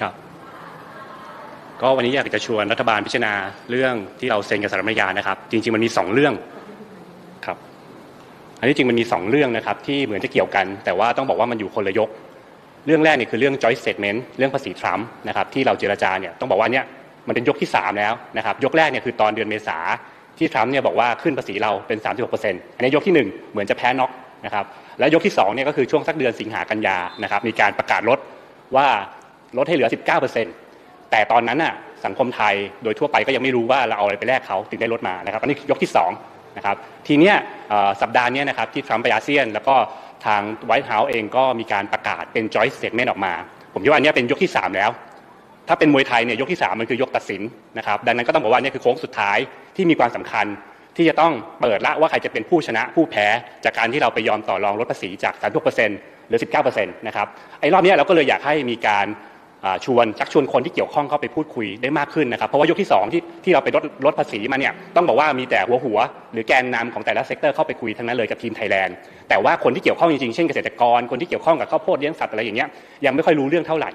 ครับ ก็วันนี้อยากจะชวนรัฐบาลพิจารณาเรื่องที่เราเซ็นกับสหรัฐอเมริกานะครับ จริง ๆ มันมีสองเรื่องครับ อันนี้จริงมันมีสองเรื่องนะครับ ที่เหมือนจะเกี่ยวกัน แต่ว่าต้องบอกว่ามันอยู่คนละยก เรื่องแรกเนี่ยคือเรื่อง joint statement เรื่องภาษีทรัมป์นะครับ ที่เราเจรจาเนี่ยต้องบอกว่าเนี่ยมันเป็นยกที่ 3 แล้วนะครับ ยกแรกเนี่ยคือตอนเดือนเมษาที่ทรัมป์เนี่ยบอกว่าขึ้นภาษีเราเป็น 36%อันนี้ยกที่ 1 เหมือนจะแพ้น็อกนะครับ แล้วยกที่2เนี่ยก็คือช่วงสักเดือนสิงหากันยานะครับ มีการประกาศลดว่า ลดให้เหลือ 19%แต่ตอนนั้นน่ะสังคมไทยโดยทั่วไปก็ยังไม่รู้ว่าเราเอาอะไรไปแลกเขาถึงได้ลดมานะครับอันนี้ยกที่2นะครับทีเนี้ยสัปดาห์เนี้ยนะครับที่ทรัมป์ไปอาเซียน แล้วก็ทางไวท์เฮาส์เองก็มีการประกาศเป็น joint statement ออกมา ผมคิดว่าอันนี้เป็นยกที่ 3 แล้ว ถ้าเป็นมวยไทยเนี่ยยกที่ 3 มันคือยกตัดสินนะครับดังนั้นก็ต้องบอกว่านี่คือโค้งสุดท้ายที่มีความสำคัญที่จะต้องเปิดละว่าใครจะเป็นผู้ชนะผู้แพ้ จากการที่เราไปยอมต่อรองลดภาษีจาก 36%หรือ 19%นะครับไอ้รอบนี้เราก็เลยอยากให้มีการ ชวนชักชวนคนที่เกี่ยวข้องเข้าไปพูดคุยได้มากขึ้นนะครับ เพราะว่ายกที่2ที่ที่เราไปลดลดภาษีมาเนี่ยต้องบอกว่ามีแต่หัวหัว หรือแกนนำของแต่ละเซกเตอร์เข้าไปคุยทั้งนั้นเลยกับทีมไทยแลนด์แต่ว่าคนที่เกี่ยวข้องจริงๆ เช่นเกษตรกร คนที่เกี่ยวข้องกับข้าวโพดเลี้ยงสัตว์อะไรอย่างเงี้ยยังไม่ค่อยรู้เรื่องเท่าไหร่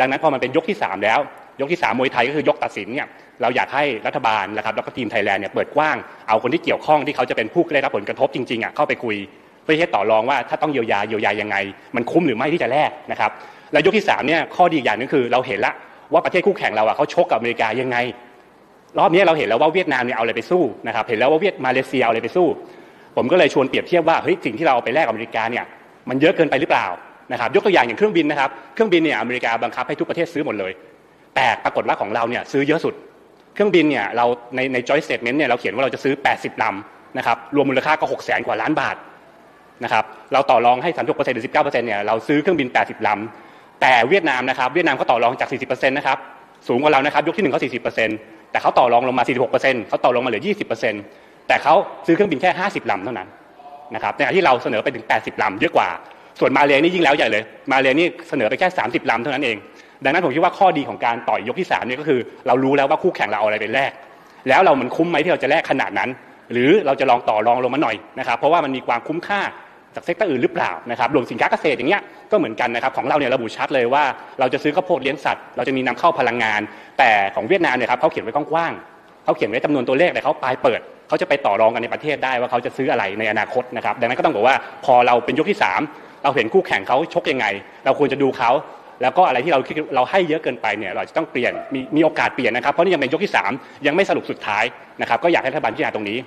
ดังนั้นพอมันเป็นยกที่ 3 แล้ว ยกที่ 3 มวยไทยก็คือยกตัดสินเนี่ยเราอยากให้รัฐบาลนะครับแล้วก็ทีมไทยแลนด์เนี่ยเปิดกว้างเอาคนที่เกี่ยวข้องที่เขาจะเป็นผู้ได้รับผลกระทบจริงๆอะเข้าไปคุย เพื่อที่จะต่อรองว่าถ้าต้องเยียวยาเยียวยายังไง มันคุ้มหรือไม่ที่จะแลกนะครับและยกที่3เนี่ยข้อดีอย่างหนึงคือเราเห็นละว่าประเทศคู่แข่งเราอะเขาชกกับอเมริกายังไง รอบนี้เราเห็นแล้วว่าเวียดนามเนี่ยเอาอะไรไปสู้นะครับเห็นแล้วว่าเวียดมาเลเซียเอาอะไรไปสู้ ผมก็เลยชวนเปรียบเทียบว่าเฮ้ยสิ่งที่เราเอาไปแลกกับอเมริกาเนี่ยมันเยอะเกินไปหรือเปล่านะครับยกตัวอย่างอย่างเครื่องบินนะครับเครื่องบินเนี่ยอเมริกาบังคับให้ทุกประเทศซื้อหมดเลย แต่ปรากฏว่าของเราเนี่ยซื้อเยอะสุด เครื่องบินเนี่ยเราในใน joint statement เนี่ยเราเขียนว่าเราจะซื้อ 80ลำนะครับรวมมูลค่าก็6 0แสนกว่าล้านบาท นะครับเราต่อรองให้ 36%หรือ 19%เนี่ยเราซื้อเครื่องบิน 80ลำแต่เวียดนามนะครับเวียดนามเขาต่อรองจาก 40%นะครับสูงกว่าเรานะครับยกที่หนึ่งเขา40%แต่เขาต่อรองลงมา 46%เขาต่อรองมาเหลือ 20%แต่เขาซื้อเครื่องบินแค่ 50ลำเท่านั้นนะครับในขณะที่เราเสนอไปถึง 80ลำเยอะกว่า ส่วนมาเลนี่ยิ่งแล้วใหญ่เลย มาเลนี่เสนอไปแค่ 30ลำเท่านั้นเอง ดังนั้นผมคิดว่าข้อดีของการต่อยยกที่3เนี่ยก็คือ เรารู้แล้วว่าคู่แข่งเราเอาอะไรไปแลกแล้วเรามันคุ้มไหมที่เราจะแลกขนาดนั้น หรือเราจะลองต่อรองลงมาหน่อยนะครับ เพราะว่ามันมีความคุ้มค่าจากเซกเตอร์อื่นหรือเปล่านะครับรวมสินค้าเกษตรอย่างเงี้ยก็เหมือนกันนะครับของเราเนี่ยระบุชัดเลยว่าเราจะซื้อข้าวโพดเลี้ยงสัตว์เราจะมีนำเข้าพลังงาน แต่ของเวียดนามเนี่ยครับเขาเขียนไว้กว้างๆเขาเขียนไว้จำนวนตัวเลขแต่เขาปลายเปิดเขาจะไปต่อรองกันในประเทศได้ว่าเขาจะซื้ออะไรในอนาคตนะครับดังนั้นก็ต้องบอกว่าพอเราเป็นยกที่สามเราเห็นคู่แข่งเขาชกยังไง เราควรจะดูเขาแล้วก็อะไรที่เราคิดเราให้เยอะเกินไปเนี่ยเราจะต้องเปลี่ยนมีมีโอกาสเปลี่ยนนะครับเพราะนี่ยังเป็นยกที่ 3 ยังไม่สรุปสุดท้ายนะครับก็อยากให้รัฐบาลพิจารณาตรงนี้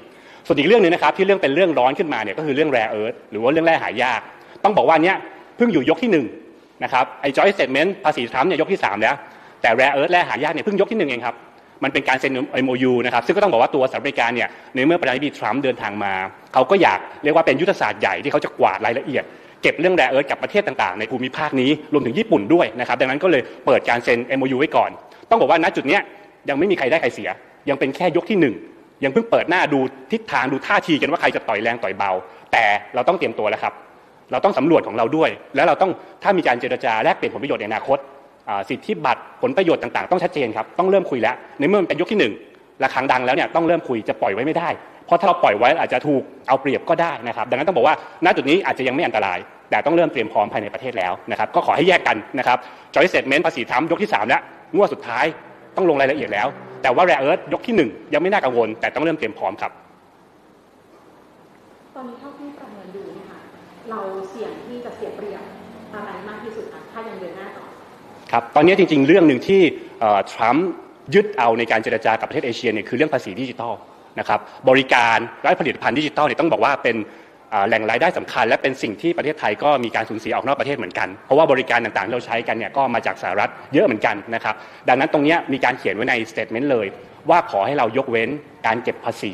ส่วนอีกเรื่องหนึงนะครับที่เรื่องเป็นเรื่องร้อนขึ้นมาเนี่ยก็คือเรื่องแร่เอิร์ธหรือว่าเรื่องแร่หายาก ต้องบอกว่าเนี้ยเพิ่งอยู่ยกที่1นะครับไอ้ joint statement ภาษีทรัมป์เนี่ยยกที่ 3 แล้ว แต่แร่เอิร์ธแร่หายากเนี่ยเพิ่งยกที่หนึ่งเองครับมันเป็นการเซ็น MOU นะครับซึ่งก็ต้องบอกว่าตัวสหรัฐอเมริกาเนี่ยในเมื่อประธานาธิบดีทรัมป์เดินทางมา เขาก็อยากเรียกว่าเป็นยุทธศาสตร์ใหญ่ที่เขาจะกวาดรายละเอียดเก็บเรื่องแร่เอิร์ธกับประเทศต่างๆ ในภูมิภาคนี้รวมถึงญี่ปุ่นด้วยนะครับดังนั้นก็เลยเปิดการเซ็น MOU ไว้ก่อน ต้องบอกว่าณจุดเนี้ยยังไม่มีใครได้ใครเสีย ยังเป็นแค่ยกที่หนึ่ง ยังเพิ่งเปิดหน้าดูทิศทางดูท่าทีกันว่าใครจะต่อยแรงต่อยเบา แต่เราต้องเตรียมตัวแล้วครับ เราต้องสำรวจของเราด้วย แล้วเราต้องถ้ามีการเจรจาแลกเปลี่ยนผลประโยชน์ในอนาคตสิทธิบัตรผลประโยชน์ต่างๆ ต้องชัดเจนครับต้องเริ่มคุยแล้วในเมื่อมันเป็นยกที่หนึ่งระฆังดังแล้วเนี่ยต้องเริ่มคุยจะปล่อยไว้ไม่ได้ เพราะถ้าเราปล่อยไว้อาจจะถูกเอาเปรียบก็ได้นะครับดังนั้นต้องบอกว่าณจุดนี้อาจจะยังไม่อันตราย แต่ต้องเริ่มเตรียมพร้อมภายในประเทศแล้วนะครับก็ขอให้แยกกันนะครับจอยเซตเมนต์ภาษีทรัมยกที่ 3 แล้วงวดสุดท้ายต้องลงรายละเอียดแล้ว แต่ว่าแรเอิร์ธยกที่ 1 ยังไม่น่ากังวล แต่ต้องเริ่มเตรียมพร้อมครับ ตอนนี้เท่าที่ประเมินดูเนี่ยค่ะเราเสี่ยงที่จะเสียเปรียบอะไรมากที่สุดคะถ้ายังเดินหน้าต่อครับตอนนี้จริง ๆ เรื่องหนึ่งที่เอ่อทรัมป์ยึดเอาในการเจรจากับประเทศเอเชียเนี่ยคือเรื่องภาษีดิจิทัลนะครับบริการและผลิตภัณฑ์ดิจิทัลเนี่ยต้องบอกว่าเป็นอ่า แหล่งรายได้สำคัญ และเป็นสิ่งที่ประเทศไทยก็มีการสูญเสียออกนอกประเทศเหมือนกัน เพราะว่าบริการต่างๆที่เราใช้กันเนี่ยก็มาจากสหรัฐเยอะเหมือนกันนะครับดังนั้นตรงนี้มีการเขียนไว้ในสเตทเมนต์เลย ว่าขอให้เรายกเว้นการเก็บภาษี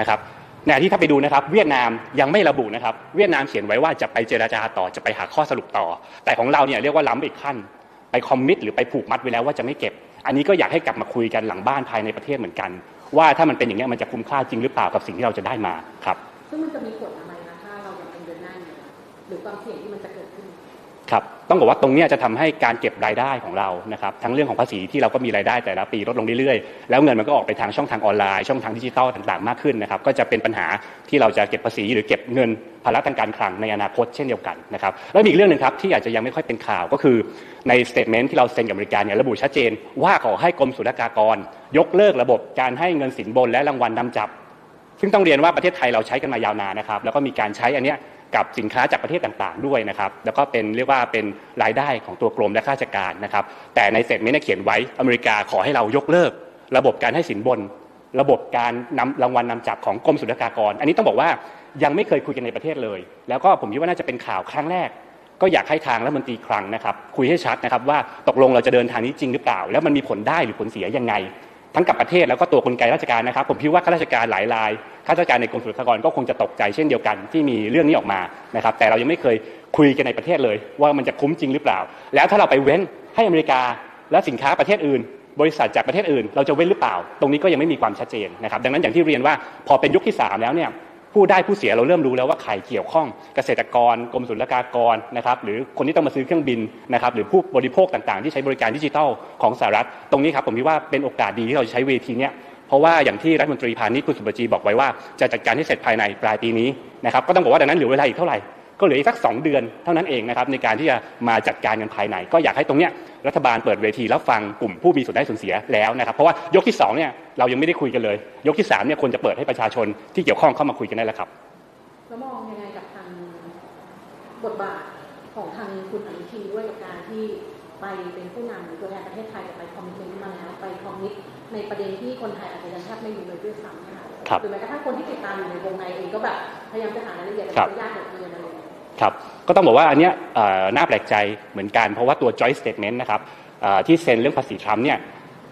นะครับในที่ถ้าไปดูนะครับเวียดนามยังไม่ระบุนะครับ เวียดนามเขียนไว้ว่าจะไปเจราจาต่อจะไปหาข้อสรุปต่อ แต่ของเราเนี่ยเรียกว่าล้ำไปอีกขั้น ไปคอมมิตหรือไปผูกมัดไว้แล้วว่าจะไม่เก็บ อันนี้ก็อยากให้กลับมาคุยกันหลังบ้านภายในประเทศเหมือนกัน ว่าถ้ามันเป็นอย่างนี้มันจะคุ้มค่าจริงหรือเปล่ากับสิ่งที่เราจะได้มาครับซึ่งมันจะมีผลอะไร หรือความเสี่ยงที่มันจะเกิดขึ้นครับต้องบอกว่าตรงนี้จะทำให้การเก็บรายได้ของเรานะครับทั้งเรื่องของภาษีที่เราก็มีรายได้แต่ละปีลดลงเรื่อยๆ แล้วเงินมันก็ออกไปทางช่องทางออนไลน์ช่องทางดิจิทัลต่างๆมากขึ้นนะครับก็จะเป็นปัญหาที่เราจะเก็บภาษีหรือเก็บเงินภาระทางการคลังในอนาคตเช่นเดียวกันนะครับแล้วมีอีกเรื่องหนึ่งครับที่อาจจะยังไม่ค่อยเป็นข่าวก็คือในสเตทเมนต์ที่เราเซ็นกับอเมริการเนี่ยระบุชัดเจน ว่าขอให้กรมศุลกากร ยกเลิกระบบการให้เงินสินบนและรางวัลนำจับซึ่งต้องเรียนว่าประเทศไทยเราใช้กันมายาวนานนะครับแล้วก็มีการใช้อันเนี้ย กับสินค้าจากประเทศต่างๆด้วยนะครับแล้วก็เป็นเรียกว่าเป็นรายได้ของตัวกรมและข้าราชการนะครับแต่ในเสร็จไม่ได้เขียนไว้อเมริกาขอให้เรายกเลิก ระบบการให้สินบน ระบบการนำรางวัลนำจับของกรมศุลกากร อันนี้ต้องบอกว่ายังไม่เคยคุยกันในประเทศเลย แล้วก็ผมคิดว่าน่าจะเป็นข่าวครั้งแรก ก็อยากให้ทางรัฐมนตรีคลังนะครับคุยให้ชัดนะครับว่าตกลงเราจะเดินทางนี้จริงหรือเปล่า แล้วมันมีผลได้หรือผลเสียยังไง ทั้งกับประเทศแล้วก็ตัวกลไกราชการนะครับ ผมคิดว่าข้าราชการหลายรายข้าราชการในกรมศุลกากรก็คงจะตกใจเช่นเดียวกันที่มีเรื่องนี้ออกมานะครับ แต่เรายังไม่เคยคุยกันในประเทศเลย ว่ามันจะคุ้มจริงหรือเปล่า แล้วถ้าเราไปเว้นให้อเมริกาและสินค้าประเทศอื่น บริษัทจากประเทศอื่น เราจะเว้นหรือเปล่า ตรงนี้ก็ยังไม่มีความชัดเจนนะครับ ดังนั้นอย่างที่เรียนว่าพอเป็นยุคที่สามแล้วเนี่ย ผู้ได้ผู้เสียเราเริ่มรู้แล้วว่าใครเกี่ยวข้องเกษตรกรกรมศุลกากรนะครับหรือคนที่ต้องมาซื้อเครื่องบินนะครับหรือผู้บริโภคต่างๆ ที่ใช้บริการดิจิทัลของสหรัฐ ตรงนี้ครับผมคิดว่าเป็นโอกาสดีที่เราจะใช้เวทีเนี้ยเพราะว่าอย่างที่รัฐมนตรีพาณิชย์คุณสุบจีบอกไว้ว่าจะจัดการให้เสร็จภายในปลายปีนี้นะครับก็ต้องบอกว่าดังนั้นเหลือเวลาอีกเท่าไหร่ก็เหลืออีกสัก 2 เดือนเท่านั้นเองนะครับในการที่จะมาจัดการกันภายใน ก็อยากให้ตรงเนี้ย รัฐบาลเปิดเวทีรับฟังกลุ่มผู้มีส่วนได้ส่วนเสียแล้วนะครับ เพราะว่ายกที่สองเนี่ยเรายังไม่ได้คุยกันเลย ยกที่สามเนี่ยควรจะเปิดให้ประชาชนที่เกี่ยวข้องเข้ามาคุยกันได้แล้วครับแล้วมองยังไงกับทางบทบาทของทางคุณอนุทินด้วยกับการที่ไปเป็นผู้นำหรือตัวแทนประเทศไทยกับไปคอมมิตเมนต์มาแล้วไปคอมมิตในประเด็นที่คนไทยอาจจะยังแทบไม่รู้เลยด้วยซ้ำนะคะครับหรือแม้กระทั่งคนที่ติดตามอยู่ในวงในเองก็แบบพยายามจะหารายละเอียดครับแต่ยากเหลือเกินอะไรอย่างเงี้ย ครับก็ต้องบอกว่าอันเนี้ยน่าแปลกใจเหมือนกันเพราะว่าตัว joint statement นะครับที่เซ็นเรื่องภาษีทรัมป์เนี่ย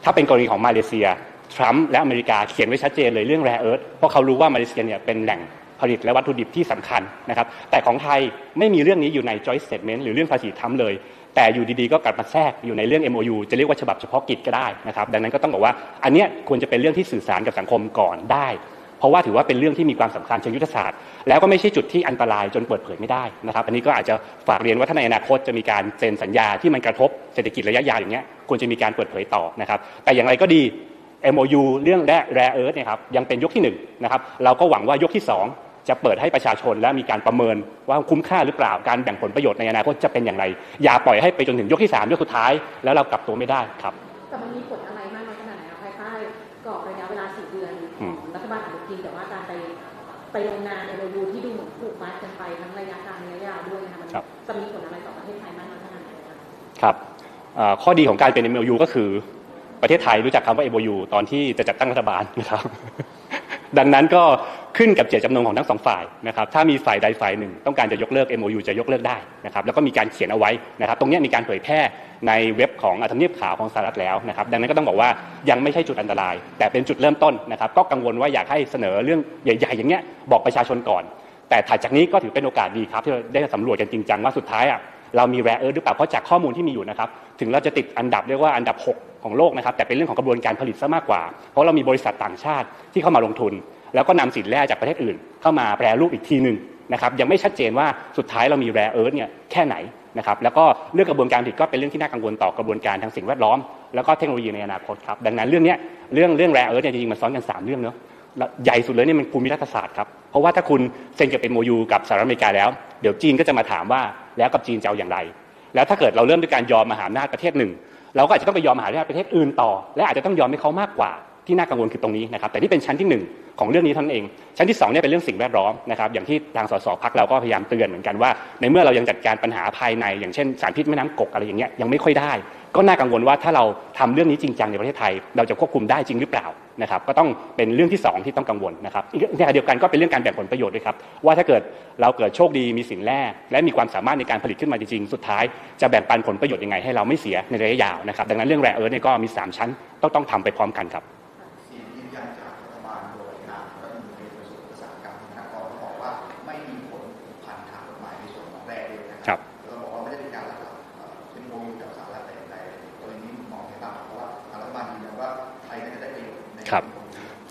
ถ้าเป็นกรณีของมาเลเซียทรัมป์และอเมริกาเขียนไว้ชัดเจนเลยเรื่อง rare earth เพราะเขารู้ว่ามาเลเซียเนี่ยเป็นแหล่งผลิตและวัตถุดิบที่สำคัญนะครับ แต่ของไทยไม่มีเรื่องนี้อยู่ใน joint statement หรือเรื่องภาษีทรัมป์เลย แต่อยู่ดีๆ ก็กลับมาแทรกอยู่ในเรื่อง MOU จะเรียกว่าฉบับเฉพาะกิจก็ได้นะครับ ดังนั้นก็ต้องบอกว่าอันเนี้ยควรจะเป็นเรื่องที่สื่อสารกับสังคมก่อนได้ ราะว่าถือว่าเป็นเรื่องที่มีความสำคัญเชิงยุทธศาสตร์ แล้วก็ไม่ใช่จุดที่อันตรายจนเปิดเผยไม่ได้นะครับอันนี้ก็อาจจะฝากเรียนว่าถ้าในอนาคตจะมีการเซ็นสัญญาที่มันกระทบเศรษฐกิจระยะยาวอย่างเงี้ยควรจะมีการเปิดเผยต่อนะครับแต่อย่างไรก็ดี MOU เรื่องแร่แร่เอิร์ธเนี่ยครับยังเป็นยกที่หนึ่งนะครับเราก็หวังว่ายกที่สองจะเปิดให้ประชาชนและมีการประเมินว่าคุ้มค่าหรือเปล่าการแบ่งผลประโยชน์ในอนาคตจะเป็นอย่างไร อย่าปล่อยให้ไปจนถึงยกที่สามยกสุดท้าย แล้วเรากลับตัวไม่ได้ครับ ไปลงนามในโมยูที่ดูเหมือนผูกมัดกันไปทั้งระยะกลางระยะยาวด้วยนะคะมันจะมีผลอะไรต่อประเทศไทยมากน้อยขนาดไหนคะครับเอ่อข้อดีของการเป็น MOU ก็คือประเทศไทยรู้จักคำว่า MOU ตอนที่จะจัดตั้งรัฐบาลนะครับ ดังนั้นก็ขึ้นกับเจตจำนงของทั้งสองฝ่ายนะครับถ้ามีฝ่ายใดฝ่ายหนึ่ง ต้องการจะยกเลิก MOU จะยกเลิกได้นะครับแล้วก็มีการเขียนเอาไว้นะครับตรงนี้มีการเผยแพร่ในเว็บของทำเนียบข่าวของสหรัฐแล้วนะครับดังนั้นก็ต้องบอกว่ายังไม่ใช่จุดอันตราย แต่เป็นจุดเริ่มต้นนะครับก็กังวลว่าอยากให้เสนอเรื่องใหญ่ ๆ อย่างเงี้ยบอกประชาชนก่อน แต่ถัดจากนี้ก็ถือเป็นโอกาสดีครับที่เราได้สำรวจกันจริงจังว่าสุดท้ายอะ เรามีแร่เออร์หรือเปล่าเพราะจากข้อมูลที่มีอยู่นะครับถึงเราจะติดอันดับเรียกว่าอันดับ 6 ของโลกนะครับแต่เป็นเรื่องของกระบวนการผลิตซะมากกว่า เพราะเรามีบริษัทต่างชาติที่เข้ามาลงทุน แล้วก็นำสินแร่จากประเทศอื่น เข้ามาแปรรูปอีกทีหนึ่งนะครับยังไม่ชัดเจนว่าสุดท้ายเรามีแร่เออร์เนี่ยแค่ไหนนะครับแล้วก็เรื่องกระบวนการผลิตก็เป็นเรื่องที่น่ากังวลต่อกระบวนการทางสิ่งแวดล้อม แล้วก็เทคโนโลยีในอนาคตครับดังนั้นเรื่องนี้เรื่องเรื่องแร่เออร์เนี่ยจริงๆมันซ้อนกันสามเรื่องเนาะใหญ่สุดเลยเนี่ยมันภูมิรัฐศาสตร์ครับเพราะว่าถ้าคุณเซ็นกับเป็นโมยูกับสหรัฐอเมริกาแล้ว เดี๋ยวจีนก็จะมาถามว่า แล้วกับจีนจะเอาอย่างไร แล้วถ้าเกิดเราเริ่มด้วยการยอมมหาอำนาจประเทศหนึ่ง เราก็อาจจะต้องไปยอมมหาอำนาจประเทศอื่นต่อ และอาจจะต้องยอมให้เขามากกว่าที่น่ากังวลคือตรงนี้นะครับแต่นี่เป็นชั้นที่หนึ่งของเรื่องนี้ท่านเอง ชั้นที่สองเนี่ยเป็นเรื่องสิ่งแวดล้อมนะครับอย่างที่ทางสสพักเราก็พยายามเตือนเหมือนกันว่า ในเมื่อเรายังจัดการปัญหาภายใน อย่างเช่นสารพิษแม่น้ำกกอะไรอย่างเงี้ยยังไม่ค่อยได้ ก็น่ากังวลว่าถ้าเราทำเรื่องนี้จริงจังในประเทศไทย เราจะควบคุมได้จริงหรือเปล่านะครับ ก็ต้องเป็นเรื่องที่สองที่ต้องกังวลนะครับในขณะเดียวกันก็เป็นเรื่องการแบ่งผลประโยชน์ด้วยครับว่าถ้าเกิดเราเกิดโชคดีมีสินแร่และมีความสามารถในการผลิตขึ้นมาจริงๆ สุดท้ายจะแบ่งปันผลประโยชน์ยังไงให้เราไม่เสียในระยะยาวนะครับดังนั้นเรื่องแร่เอิร์ธเนี่ยก็มีสามชั้นต้องต้องทำไปพร้อมกันครับ ครับ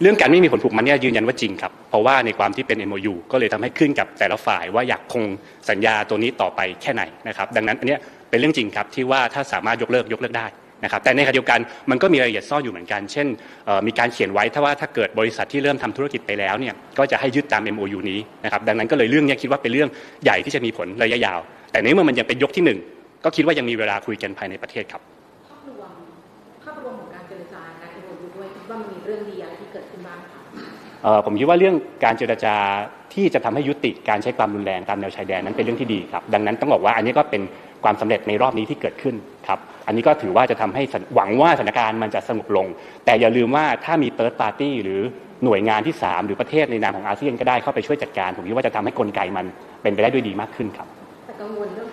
เรื่องการไม่มีผลผูกมันเนี่ยยืนยันว่าจริงครับ เพราะว่าในความที่เป็น MOU ก็เลยทำให้ขึ้นกับแต่ละฝ่ายว่าอยากคงสัญญาตัวนี้ต่อไปแค่ไหนนะครับดังนั้นอันนี้เป็นเรื่องจริงครับที่ว่าถ้าสามารถยกเลิกยกเลิกได้นะครับแต่ในขณะเดียวกันมันก็มีรายละเอียดซ่อนอยู่เหมือนกัน เช่น มีการเขียนไว้ถ้าว่าถ้าเกิดบริษัทที่เริ่มทำธุรกิจไปแล้วเนี่ยก็จะให้ยึดตาม MOU นี้นะครับดังนั้นก็เลยเรื่องนี้คิดว่าเป็นเรื่องใหญ่ที่จะมีผลระยะยาว แต่ในเมื่อมันยังเป็นยกที่หนึ่งก็คิดว่ายังมีเวลาคุยกันภายในประเทศครับ ผมคิดว่าเรื่องการเจรจาที่จะทำให้ยุติการใช้ความรุนแรงตามแนวชายแดนนั้นเป็นเรื่องที่ดีครับดังนั้นต้องบอกว่าอันนี้ก็เป็นความสำเร็จในรอบนี้ที่เกิดขึ้นครับอันนี้ก็ถือว่าจะทำให้หวังว่าสถานการณ์มันจะสงบลง แต่อย่าลืมว่าถ้ามีเติร์ดปาร์ตี้หรือหน่วยงานที่ 3 หรือประเทศในนามของอาเซียนก็ได้เข้าไปช่วยจัดการ ผมคิดว่าจะทำให้กลไกมันเป็นไปได้ด้วยดีมากขึ้นครับแต่กังวลเรื่อง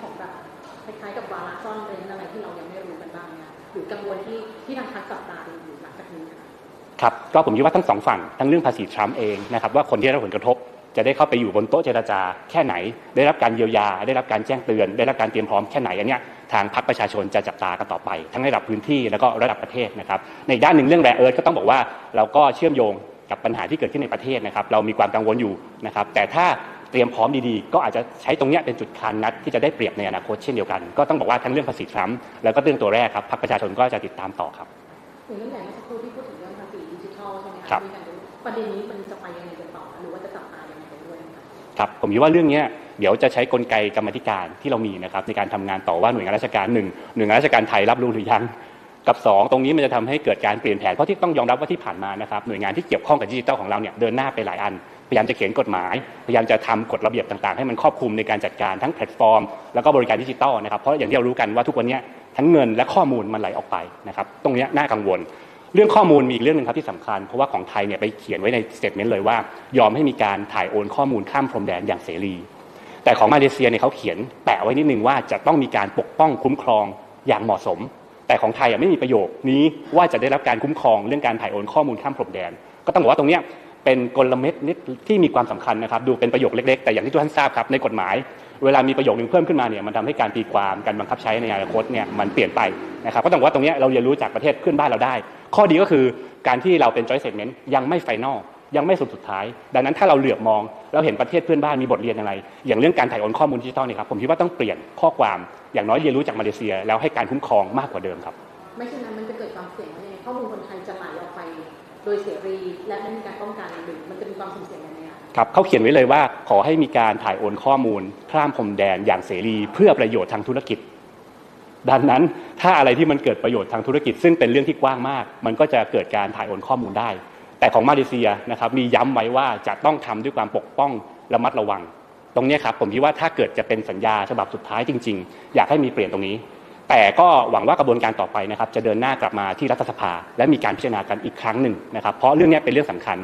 ครับก็ผมคิดว่าทั้งสองฝั่งทั้งเรื่องภาษีทรัมป์เองนะครับว่าคนที่ได้รับผลกระทบจะได้เข้าไปอยู่บนโต๊ะเจรจาแค่ไหน ได้รับการเยียวยา ได้รับการแจ้งเตือน ได้รับการเตรียมพร้อมแค่ไหนอันเนี้ยทางพรรคประชาชนจะจับตากันต่อไป ทั้งระดับพื้นที่แล้วก็ระดับประเทศนะครับ ในด้านหนึ่งเรื่องแร่เอิร์ธก็ต้องบอกว่าเราก็เชื่อมโยงกับปัญหาที่เกิดขึ้นในประเทศนะครับ เรามีความกังวลอยู่นะครับ แต่ถ้าเตรียมพร้อมดีๆ ก็อาจจะใช้ตรงเนี้ยเป็นจุดคานนัดที่จะได้เปรียบในอนาคตเช่นเดียวกัน ก็ต้องบอกว่าทั้งเรื่องภาษีทรัมป์แล้วก็เรื่องตัวแรกครับพรรคประชาชนก็จะติดตามต่อครับเรื่องใหญ่ คะครับมีการดูประเด็นนี้มันจะไปยังไงกันต่อหรือว่าจะจับตายังไงกันด้วยนะคะครับผมคิดว่าเรื่องเนี้ยเดี๋ยวจะใช้กลไกกรรมาธิการที่เรามีนะครับในการทำงานต่อว่าหน่วยงานราชการหนึ่งหน่วยงานราชการไทยรับรู้หรือยังกับสองตรงนี้มันจะทำให้เกิดการเปลี่ยนแผนเพราะที่ต้องยอมรับว่าที่ผ่านมานะครับหน่วยงานที่เกี่ยวข้องกับดิจิทัลของเราเนี่ยเดินหน้าไปหลายอัน พยายามจะเขียนกฎหมาย พยายามจะทำกฎระเบียบต่างๆ ให้มันครอบคลุมในการจัดการทั้งแพลตฟอร์ม แล้วก็บริการดิจิทัลนะครับเพราะอย่างที่เรารู้กันว่าทุกวันเนี้ยทั้งเงินและข้อมูลมันไหลออกไปนะครับตรงเนี้ยน่ากังวล เรื่องข้อมูลมีอีกเรื่องหนึ่งครับที่สำคัญ เพราะว่าของไทยเนี่ยไปเขียนไว้ในสเตทเมนต์เลยว่า ยอมให้มีการถ่ายโอนข้อมูลข้ามพรมแดนอย่างเสรี แต่ของมาเลเซียเนี่ยเขาเขียนแปะไว้นิดนึงว่าจะต้องมีการปกป้องคุ้มครองอย่างเหมาะสม แต่ของไทยไม่มีประโยคนี้ว่าจะได้รับการคุ้มครองเรื่องการถ่ายโอนข้อมูลข้ามพรมแดน ก็ต้องบอกว่าตรงเนี้ยเป็นกลเม็ดนิดที่มีความสำคัญนะครับ ดูเป็นประโยคเล็กๆ แต่อย่างที่ทุกท่านทราบครับในกฎหมาย เวลามีประโยคนึงเพิ่มขึ้นมาเนี่ยมันทำให้การตีความการบังคับใช้ในอนาคตเนี่ยมันเปลี่ยนไปนะครับก็ต้องบอกว่าตรงนี้เราเรียนรู้จากประเทศเพื่อนบ้านเราได้ ข้อดีก็คือการที่เราเป็น joint statement ยังไม่ไฟนอลยังไม่สุดสุดท้าย ดังนั้นถ้าเราเหลือบมองเราเห็นประเทศเพื่อนบ้านมีบทเรียนอะไร อย่างเรื่องการถ่ายโอนข้อมูลดิจิทัลเนี่ยครับผมคิดว่าต้องเปลี่ยนข้อความอย่างน้อยเรียนรู้จากมาเลเซีย แล้วให้การคุ้มครองมากกว่าเดิมครับ ไม่เช่นนั้นมันจะเกิดความเสี่ยงว่าข้อมูลคนไทยจะไหลออกไป โดยเสรีและไม่มีการป้องกันหรือมันจะมีความสุ่มเสี่ยงยังไงอะ ครับเขาเขียนไว้เลยว่าขอให้มีการถ่ายโอนข้อมูลข้ามพรมแดนอย่างเสรีเพื่อประโยชน์ทางธุรกิจ ดังนั้นถ้าอะไรที่มันเกิดประโยชน์ทางธุรกิจ ซึ่งเป็นเรื่องที่กว้างมาก มันก็จะเกิดการถ่ายโอนข้อมูลได้ แต่ของมาเลเซียนะครับมีย้ำไว้ว่าจะต้องทำด้วยความปกป้องระมัดระวัง ตรงนี้ครับผมคิดว่าถ้าเกิดจะเป็นสัญญาฉบับสุดท้ายจริง ๆ อยากให้มีเปลี่ยนตรงนี้ แต่ก็หวังว่ากระบวนการต่อไปนะครับจะเดินหน้ากลับมาที่รัฐสภา และมีการพิจารณากันอีกครั้งหนึ่งนะครับเพราะเรื่องนี้เป็นเรื่องสำคัญ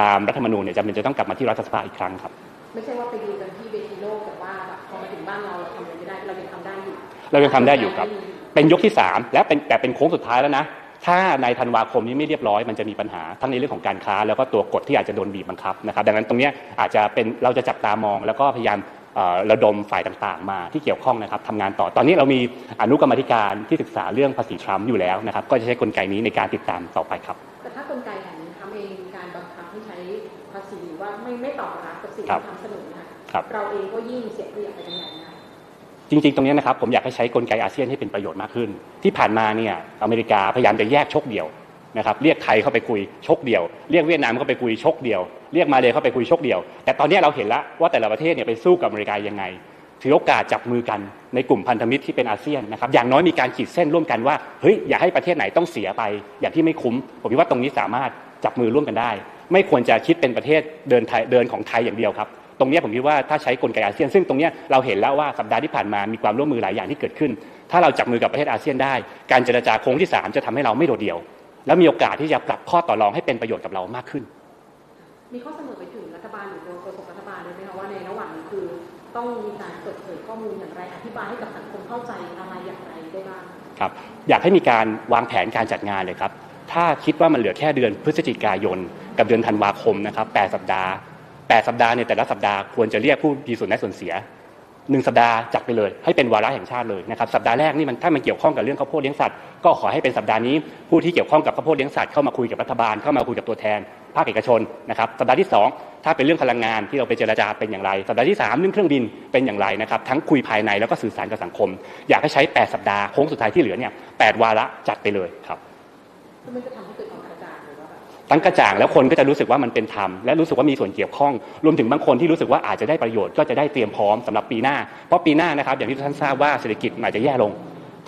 ตามรัฐธรรมนูญเนี่ยจำเป็นจะต้องกลับมาที่รัฐสภาอีกครั้งครับไม่ใช่ว่าไปดูกันที่เวทีโลกแต่ว่าแบบพอมาถึงบ้านเราเราทำอะไรไม่ได้เรายังทำได้อยู่เรายังทำได้อยู่ครับ เป็นยกที่ 3 และเป็นแต่เป็นโค้งสุดท้ายแล้วนะถ้าในธันวาคมนี้ไม่เรียบร้อยมันจะมีปัญหาทั้งในเรื่องของการค้า แล้วก็ตัวกฎที่อาจจะโดนบีบบังคับนะครับ ดังนั้นตรงเนี้ยอาจจะเป็นเราจะจับตามอง แล้วก็พยายามเอ่อระดมฝ่ายต่างๆ มาที่เกี่ยวข้องนะครับทำงานต่อตอนนี้เรามีอนุกรรมาธิการที่ศึกษาเรื่องภาษีทรัมป์อยู่แล้วนะครับ ก็จะใช้กลไกนี้ในการติดตามต่อไปครับ เองมีการบังคับให้ใช้ภาษีหรือว่าไม่ไม่ตอบรับกับสิ่งครับที่ทำเสนอนะคะครับเราเองก็ยิ่งเสียเปรียบไปกันใหญ่นะคะจริงๆ ตรงเนี้ยนะครับผมอยากให้ใช้กลไกอาเซียนให้เป็นประโยชน์มากขึ้น ที่ผ่านมาเนี่ยอเมริกาพยายามจะแยกชกเดียวนะครับเรียกไทยเข้าไปคุยชกเดียว เรียกเวียดนามเข้าไปคุยชกเดียว เรียกมาเลเข้าไปคุยชกเดียว แต่ตอนเนี้ยเราเห็นแล้วว่าแต่ละประเทศเนี่ยไปสู้กับอเมริกายังไงถือโอกาสจับมือกันในกลุ่มพันธมิตรที่เป็นอาเซียนนะครับอย่างน้อยมีการขีดเส้นร่วมกันว่าเฮ้ยอย่าให้ประเทศไหนต้องเสียไป อย่างที่ไม่คุ้ม ผมคิดว่าตรงนี้สามารถ จับมือร่วมกันได้ ไม่ควรจะคิดเป็นประเทศเดินไทยเดินของไทยอย่างเดียวครับตรงเนี้ยผมคิดว่าถ้าใช้กลไกอาเซียน ซึ่งตรงเนี้ยเราเห็นแล้วว่าสัปดาห์ที่ผ่านมามีความร่วมมือหลายอย่างที่เกิดขึ้น ถ้าเราจับมือกับประเทศอาเซียนได้ การเจรจาโค้งที่ 3 จะทำให้เราไม่โดดเดี่ยว แล้วมีโอกาสที่จะปรับข้อต่อรองให้เป็นประโยชน์กับเรามากขึ้น มีข้อเสนอไปถึงรัฐบาลหรือโดยโฆษกรัฐบาลเลยไหมคะว่าในระหว่างนี้คือ ต้องมีการเปิดเผยข้อมูลอย่างไรอธิบายให้กับสังคมเข้าใจอะไรอย่างไรได้บ้างครับอยากให้มีการวางแผนการจัดงานเลยครับ ถ้าคิดว่ามันเหลือแค่เดือนพฤศจิกายน กับเดือนธันวาคมนะครับ8สัปดาห์ 8 สัปดาห์เนี่ยแต่ละสัปดาห์ควรจะเรียกผู้มีส่วนได้ส่วนเสียหนึ่งสัปดาห์จัดไปเลย ให้เป็นวาระแห่งชาติเลยนะครับสัปดาห์แรกนี่มันถ้ามันเกี่ยวข้องกับเรื่องข้าวโพดเลี้ยงสัตว์ก็ขอให้เป็นสัปดาห์นี้ผู้ที่เกี่ยวข้องกับข้าวโพดเลี้ยงสัตว์เข้ามาคุยกับรัฐบาลเข้ามาคุยกับตัวแทนภาคเอกชนนะครับสัปดาห์ที่สองถ้าเป็นเรื่องพลังงานที่เราไปเจรจาเป็นอย่างไร สัปดาห์ที่สามเรื่องเครื่องบินเป็นอย่างไรนะครับทั้งคุยภายในแล้วก็สื่อสารกับสังคม อยากให้ใช้ 8 สัปดาห์โค้งสุดท้ายที่เหลือเนี่ยแวาระจัดไปเลยครับ ซึ่งมันจะทำให้เกิดความกระจ่างหรือว่าแบบตั้งกระจ่างแล้วคนก็จะรู้สึกว่ามันเป็นธรรมและรู้สึกว่ามีส่วนเกี่ยวข้อง รวมถึงบางคนที่รู้สึกว่าอาจจะได้ประโยชน์ก็จะได้เตรียมพร้อมสำหรับปีหน้า เพราะปีหน้านะครับอย่างที่ทุกท่านทราบว่าเศรษฐกิจมันอาจจะแย่ลง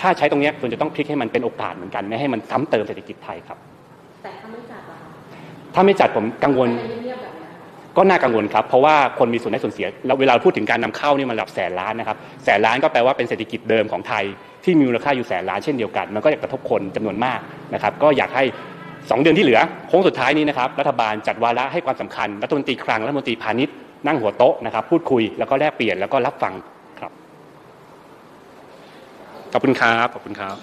ถ้าใช้ตรงเนี้ยควรจะต้องพลิกให้มันเป็นโอกาสเหมือนกันไม่ให้มันซ้ำเติมเศรษฐกิจไทยครับ แต่ถ้าไม่จัดอะค่ะถ้าไม่จัดผมกังวลไปเงียบๆแบบเนี้ยค่ะก็น่ากังวลครับ เพราะว่าคนมีส่วนได้ส่วนเสียแล้วเวลาพูดถึงการนำเข้านี่มันหลับแสนล้านนะครับแสนล้านก็แปลว่าเป็นเศรษฐกิจเดิมของไทย ที่มีมูลค่าอยู่แสนล้านเช่นเดียวกัน มันก็จะกระทบคนจำนวนมากนะครับ ก็อยากให้ 2 เดือนที่เหลือโค้งสุดท้ายนี้นะครับรัฐบาลจัดวาระให้ความสำคัญรัฐมนตรีคลังรัฐมนตรีพาณิชย์นั่งหัวโต๊ะนะครับพูดคุยแล้วก็แลกเปลี่ยนแล้วก็รับฟังครับขอบคุณครับขอบคุณครับ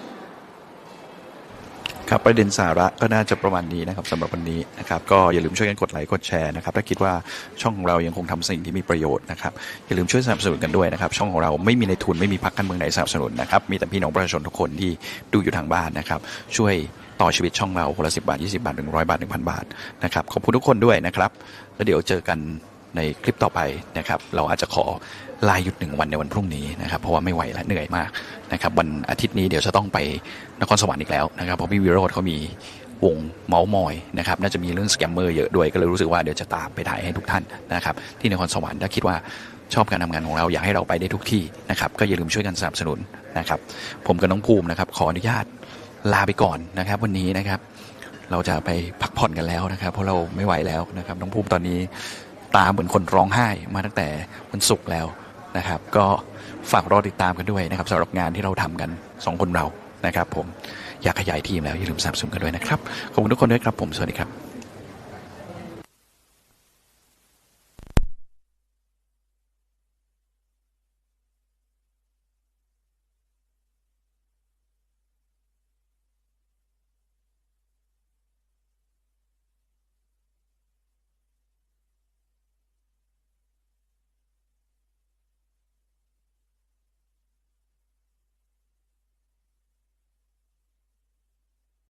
ครับประเด็นสาระก็น่าจะประมาณนี้นะครับสำหรับวันนี้นะครับก็อย่าลืมช่วยกันกดไลค์กดแชร์นะครับถ้าคิดว่าช่องของเรายังคงทำสิ่งที่มีประโยชน์นะครับอย่าลืมช่วยสนับสนุนกันด้วยนะครับช่องของเราไม่มีในทุนไม่มีพักการเมืองไหนสนับสนุนนะครับมีแต่พี่น้องประชาชนทุกคนที่ดูอยู่ทางบ้านนะครับช่วยต่อชีวิตช่องเราคนละสิบาท 20 บาท 100 บาท 1,000 บาทนะครับขอบคุณทุกคนด้วยนะครับแล้วเดี๋ยวเจอกันในคลิปต่อไปนะครับเราอาจจะขอ ลาหยุดหนึ่งวันในวันพรุ่งนี้นะครับเพราะว่าไม่ไหวและเหนื่อยมากนะครับวันอาทิตย์นี้เดี๋ยวจะต้องไปนครสวรรค์อีกแล้วนะครับเพราะพี่วิโรธเขามีวงเมาส์มอยนะครับน่าจะมีเรื่องสแกมเมอร์เยอะด้วยก็เลยรู้สึกว่าเดี๋ยวจะตามไปถ่ายให้ทุกท่านนะครับที่นครสวรรค์ถ้าคิดว่าชอบการทำงานของเราอยากให้เราไปได้ทุกที่นะครับก็อย่าลืมช่วยกันสนับสนุนนะครับผมกับน้องภูมินะครับขออนุญาตลาไปก่อนนะครับ วันนี้นะครับเราจะไปพักผ่อนกันแล้วนะครับ เพราะเราไม่ไหวแล้วนะครับน้องภูมิตอนนี้ตาเหมือนคนร้องไห้มาตั้งแต่วันศุกร์แล้ว นะครับ ก็ฝากรอติดตามกันด้วยนะครับสำหรับงานที่เราทำกันสองคนเรานะครับ ผมอยากขยายทีมแล้วอย่าลืมสนับสนุนกันด้วยนะครับขอบคุณทุกคนด้วยครับผมสวัสดีครับ